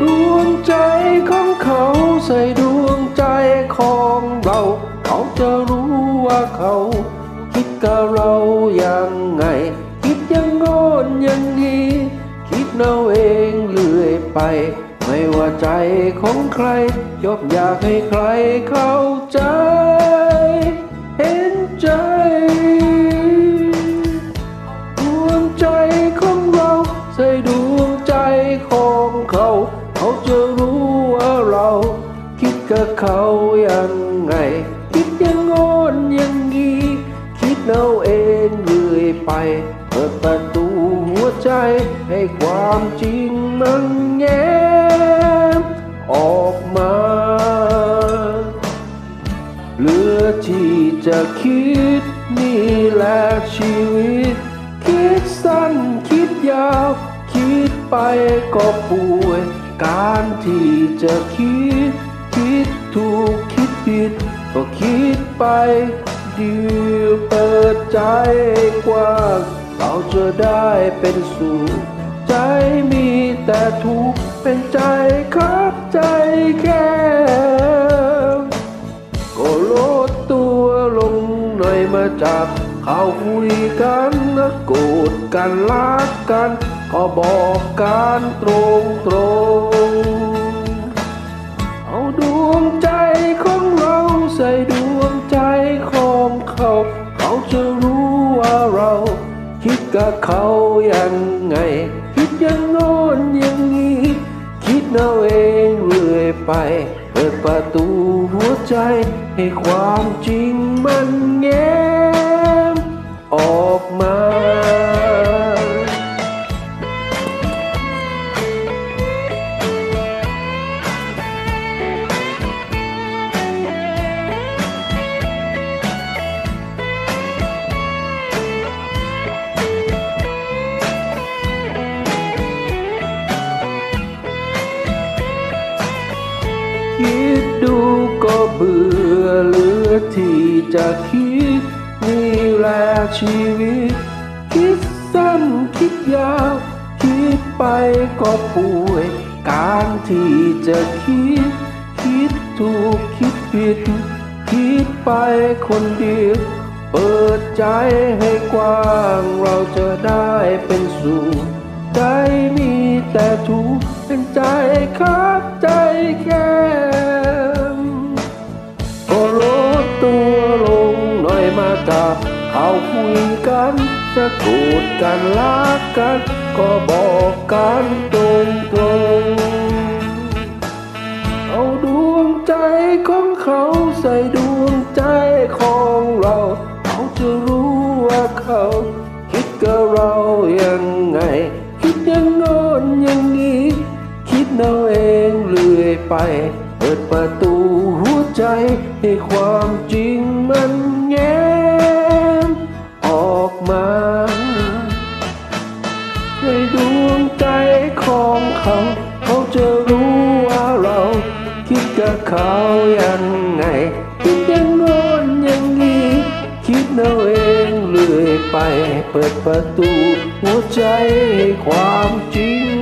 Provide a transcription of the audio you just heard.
ดวงใจของเขาใส่ดวงใจของเรา เขาจะรู้ว่าเขา คิดกับเราอย่างไง คิดยังงอนอย่างนี้ คิดเอาเองเลื่อยไป ไม่ว่าใจของใครยอบอยากให้ใครเข้าใจ จะรู้ว่าเราคิดกับเขายังไง คิดยังงอนอยังงี้ คิดเอาเองเรื่อยไป เปิดประตูหัวใจให้ความจริงมันแย้มออกมาเหลือที่จะคิดนี่แหละชีวิต คิดสั้นคิดยาว คิดไปก็ป่วย การที่จะคิด คิดถูกคิดผิด ก็คิดไปเดียวเปิดใจกว้างเราจะได้เป็นสุขใจมีแต่ทุกข์เป็นใจครับใจแค่ก็ลดตัวลงหน่อยมาจับเขาคุยกันนะโกรธกันรักกัน ก็บอกกันตรงตรงเอาดวงใจของเราใส่ดวงใจของเขา เขาจะรู้ว่าเรา คิดกับเขายังไง คิดยังโน้นอยังนี้ คิดเอาเองเรื่อยไป เปิดประตูหัวใจให้ความจริงมันแง ดูก็เบื่อเหลือที่จะคิด นี่แหละชีวิต คิดสั้นคิดยาว คิดไปก็ป่วย การที่จะคิด คิดถูกคิดผิด คิดไปคนเดียว เปิดใจให้กว้างเราจะได้เป็นสุขใจมีแต่ทุกข์เป็นใจครับใจแค่ คุยกันจะโกรธกันรักกัน ก็บอกกันตรงตรงเอาดวงใจของเขาใส่ดวงใจของเรา เขาจะรู้ว่าเขา คิดกับเรายังไง คิดยังโน้นอยังนี้คิดเอาเองเรื่อยไป เปิดประตูหัวใจให้ความจริงมัน เขายังไงคิดอยังโน้นอยังนี้ คิดเอาเองเลื่อยไป เปิดประตู หัวใจให้ความจริง